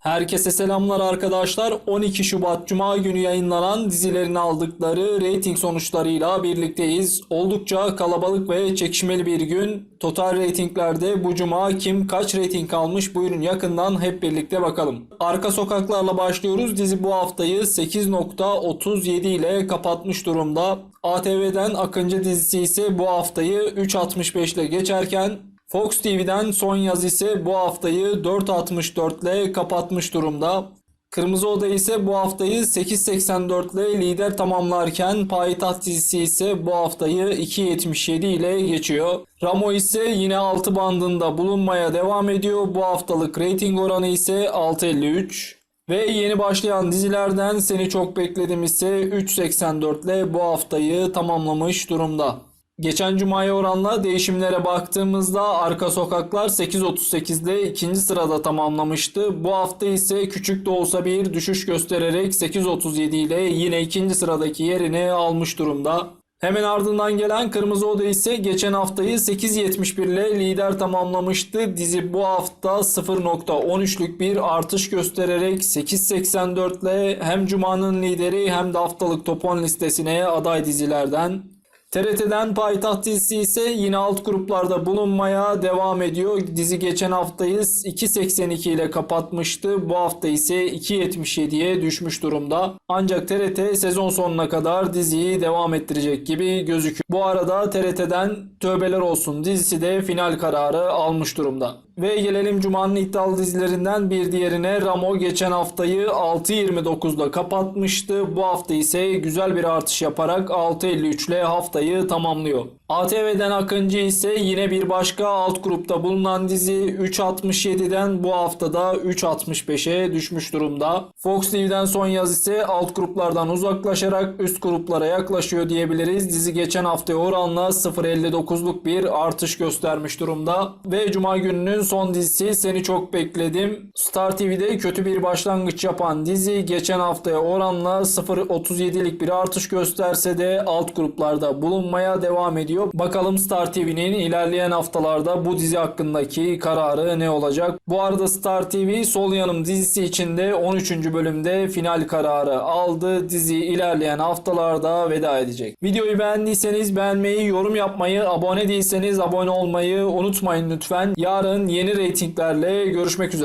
Herkese selamlar arkadaşlar. 12 Şubat Cuma günü yayınlanan dizilerin aldıkları reyting sonuçlarıyla birlikteyiz. Oldukça kalabalık ve çekişmeli bir gün. Total reytinglerde bu cuma kim kaç reyting almış buyurun yakından hep birlikte bakalım. Arka sokaklarla başlıyoruz. Dizi bu haftayı 8.37 ile kapatmış durumda. ATV'den Akıncı dizisi ise bu haftayı 3.65 ile geçerken Fox TV'den son yaz ise bu haftayı 4.64 ile kapatmış durumda. Kırmızı Oda ise bu haftayı 8.84 ile lider tamamlarken Payitaht dizisi ise bu haftayı 2.77 ile geçiyor. Ramo ise yine 6 bandında bulunmaya devam ediyor. Bu haftalık rating oranı ise 6.53. Ve yeni başlayan dizilerden Seni Çok Bekledim ise 3.84 ile bu haftayı tamamlamış durumda. Geçen cumaya oranla değişimlere baktığımızda Arka Sokaklar 8.38'de ikinci sırada tamamlamıştı. Bu hafta ise küçük de olsa bir düşüş göstererek 8.37 ile yine ikinci sıradaki yerini almış durumda. Hemen ardından gelen Kırmızı Oda ise geçen haftayı 8.71 ile lider tamamlamıştı. Dizi bu hafta 0.13'lük bir artış göstererek 8.84 ile hem Cuma'nın lideri hem de haftalık top 10 listesine aday dizilerden. TRT'den Payitaht dizisi ise yine alt gruplarda bulunmaya devam ediyor. Dizi geçen haftayı 2.82 ile kapatmıştı. Bu hafta ise 2.77'ye düşmüş durumda. Ancak TRT sezon sonuna kadar diziyi devam ettirecek gibi gözüküyor. Bu arada TRT'den Tövbeler Olsun dizisi de final kararı almış durumda. Ve gelelim Cuma'nın iddialı dizilerinden bir diğerine Ramo geçen haftayı 6.29'da kapatmıştı. Bu hafta ise güzel bir artış yaparak 6.53 ile haftayı tamamlıyor. ATV'den Akıncı ise yine bir başka alt grupta bulunan dizi 3.67'den bu haftada 3.65'e düşmüş durumda. Fox TV'den son yaz ise alt gruplardan uzaklaşarak üst gruplara yaklaşıyor diyebiliriz. Dizi geçen haftaya oranla 0.59'luk bir artış göstermiş durumda. Ve Cuma gününün son dizisi Seni Çok Bekledim. Star TV'de kötü bir başlangıç yapan dizi geçen haftaya oranla 0.37'lik bir artış gösterse de alt gruplarda bulunmaya devam ediyor. Bakalım Star TV'nin ilerleyen haftalarda bu dizi hakkındaki kararı ne olacak? Bu arada Star TV Sol Yanım dizisi içinde 13. bölümde final kararı aldı. Dizi ilerleyen haftalarda veda edecek. Videoyu beğendiyseniz beğenmeyi, yorum yapmayı, abone değilseniz abone olmayı unutmayın lütfen. Yarın yeni reytinglerle görüşmek üzere.